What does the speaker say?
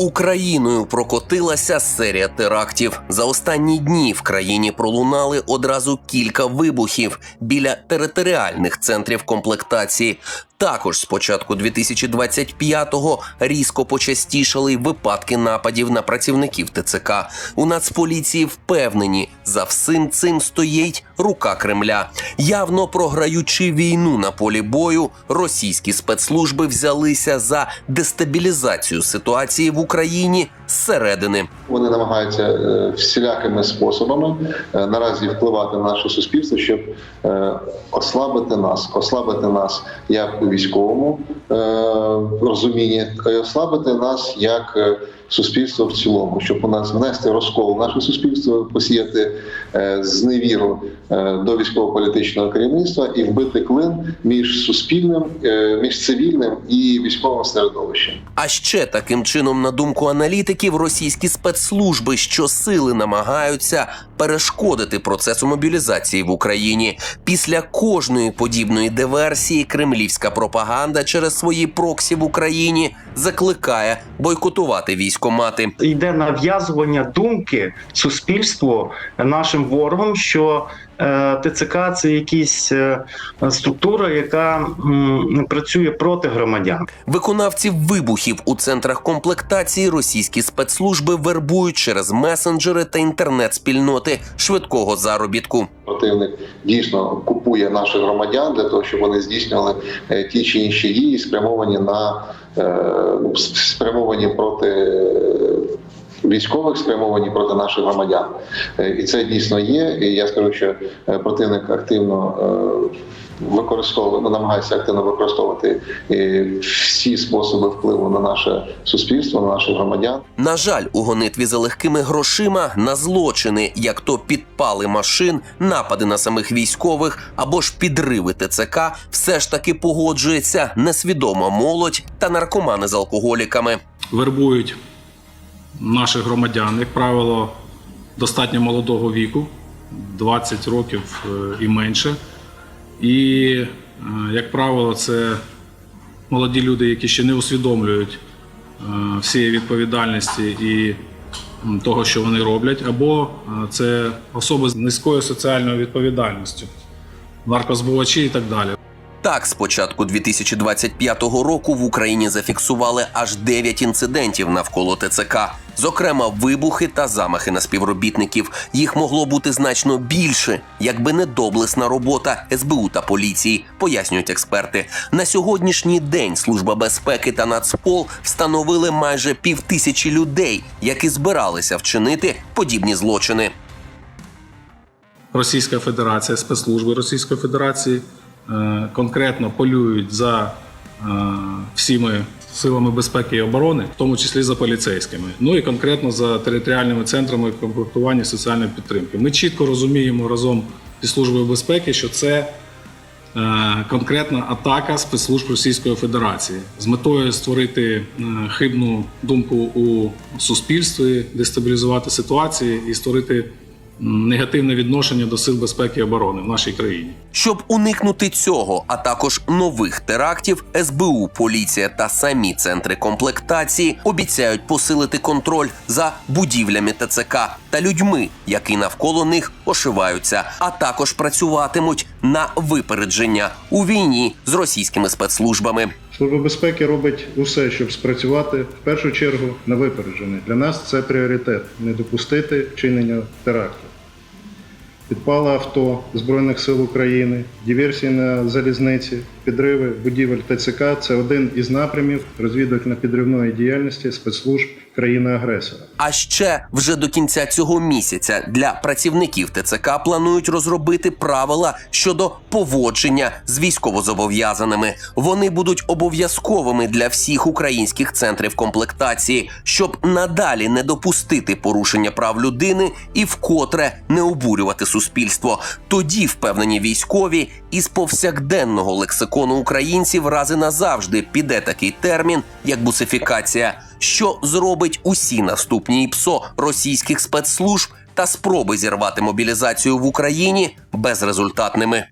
Україною прокотилася серія терактів. За останні дні в країні пролунали одразу кілька вибухів біля територіальних центрів комплектації. Також з початку 2025-го різко почастішали випадки нападів на працівників ТЦК. У Нацполіції впевнені, за всім цим стоїть рука Кремля. Явно програючи війну на полі бою, російські спецслужби взялися за дестабілізацію ситуації в Україні зсередини. Вони намагаються е, всілякими способами е, наразі впливати на наше суспільство, щоб е, ослабити нас, ослабити нас як у військовому розумінні, і ослабити нас як суспільство в цілому, щоб у нас внести розкол в наше суспільство, посіяти е, зневіру е, до військово-політичного керівництва і вбити клин між суспільним, е, між цивільним і військовим середовищем. А ще таким чином, на думку аналітиків, російські спецслужби щосили намагаються перешкодити процесу мобілізації в Україні. Після кожної подібної диверсії кремлівська пропаганда через свої проксі в Україні закликає бойкотувати військомати. йде нав'язування думки суспільству нашим ворогам, що ТЦК це якась е, структура, яка працює проти громадян. Виконавців вибухів у центрах комплектації російські спецслужби вербують через месенджери та інтернет-спільноти швидкого заробітку. Противник дійсно купує наших громадян для того, щоб вони здійснювали е, ті чи інші дії, спрямовані на е, ну, спрямовані проти е, військових, спрямовані проти наших громадян. Е, І це дійсно є. І я скажу, що е, противник активно е, використовує, ну, намагається активно використовувати всі способи впливу на наше суспільство, на наших громадян. На жаль, у гонитві за легкими грошима на злочини, як то підпали машин, напади на самих військових або ж підриви ТЦК, все ж таки погоджується несвідома молодь та наркомани з алкоголіками. вербують наших громадян, як правило, достатньо молодого віку, 20 років е, і менше. І, е, як правило, це молоді люди, які ще не усвідомлюють е, всієї відповідальності і того, що вони роблять, або це особи з низькою соціальною відповідальністю, наркозбувачі і так далі. Так, з початку 2025 року в Україні зафіксували аж 9 інцидентів навколо ТЦК. Зокрема, вибухи та замахи на співробітників. Їх могло бути значно більше, якби не доблесна робота СБУ та поліції, пояснюють експерти. На сьогоднішній день Служба безпеки та Нацпол встановили майже півтисячі людей, які збиралися вчинити подібні злочини. Російська Федерація, спецслужби Російської Федерації конкретно полюють за е, всіми силами безпеки і оборони, в тому числі за поліцейськими, ну і конкретно за територіальними центрами комплектування соціальної підтримки. Ми чітко розуміємо разом зі службою безпеки, що це е, конкретна атака спецслужб Російської Федерації з метою створити е, хибну думку у суспільстві, дестабілізувати ситуацію і створити негативне відношення до сил безпеки і оборони в нашій країні. Щоб уникнути цього, а також нових терактів, СБУ, поліція та самі центри комплектації обіцяють посилити контроль за будівлями ТЦК та людьми, які навколо них ошиваються, а також працюватимуть на випередження у війні з російськими спецслужбами. Служба безпеки робить усе, щоб спрацювати в першу чергу на випередження. Для нас це пріоритет не допустити вчинення терактів. Підпали авто Збройних сил України, диверсії на залізниці, підриви будівель ТЦК це один із напрямів розвідувально-підривної діяльності спецслужб країни-агресора. А ще вже до кінця цього місяця для працівників ТЦК планують розробити правила щодо поводження з військовозобов'язаними. Вони будуть обов'язковими для всіх українських центрів комплектації, щоб надалі не допустити порушення прав людини і вкотре не обурювати суспільство. Тоді впевнені військові із повсякденного лексикону українців рази назавжди піде такий термін, як бусифікація що зробить усі наступні ІПСО російських спецслужб та спроби зірвати мобілізацію в Україні безрезультатними.